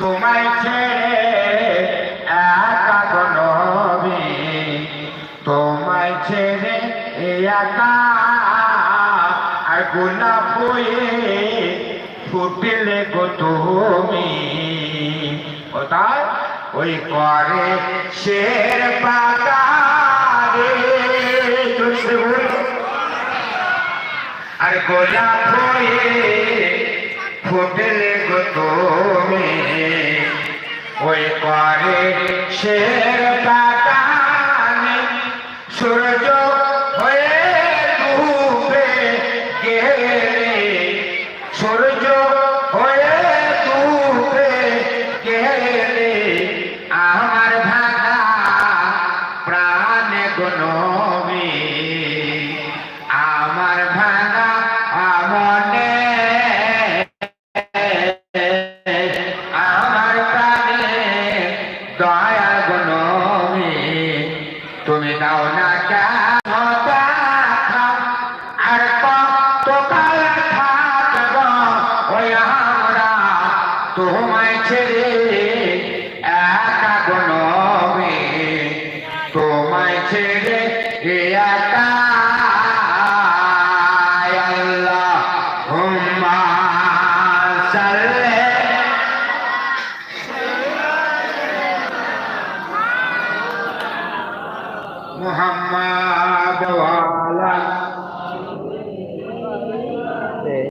তোমায় ছেড়ে একা গণবি তোমায় ছেড়ে একা আর গোলাপ বয়ে ফুটিলে গো তুমি। কোথায় ওই করে শের পাকারে আর গোলাপ হয়ে ফুটলে গো করে শের পাতানে সূর্য হয়ে ডুবে গেলে, সূর্য হয়ে ডুবে গেলে আমার ভাঙা প্রাণে গুণমী দয়া গুণমী তুমি দাও না তোমায় ছেড়ে একা গুণমী তোমায় ছেড়ে একা محمد وعلى